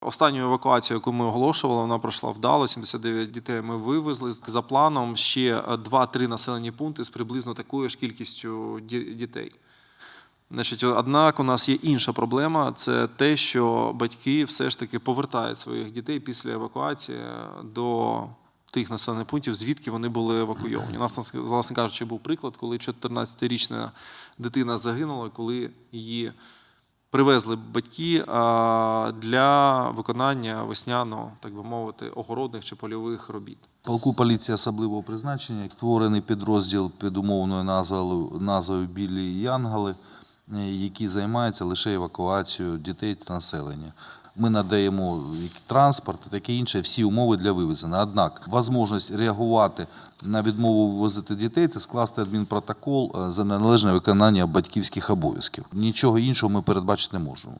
Останню евакуацію, яку ми оголошували, вона пройшла вдало. 79 дітей ми вивезли. За планом ще 2-3 населені пункти з приблизно такою ж кількістю дітей. Значить, однак у нас є інша проблема це те, що батьки все ж таки повертають своїх дітей після евакуації до тих населених пунктів, звідки вони були евакуйовані. У нас, власне кажучи, був приклад, коли 14-річна дитина загинула, коли її привезли батьки для виконання весняно, так би мовити, огородних чи польових робіт. Полку поліції особливого призначення створений підрозділ під умовною назвою, назвою Білі Янголи, е, які займаються лише евакуацією дітей та населення. Ми надаємо транспорт таке інше, всі умови для вивезення. Однак можливість реагувати на відмову вивозити дітей та скласти адмінпротокол е, за неналежне виконання батьківських обов'язків. Нічого іншого ми передбачити не можемо.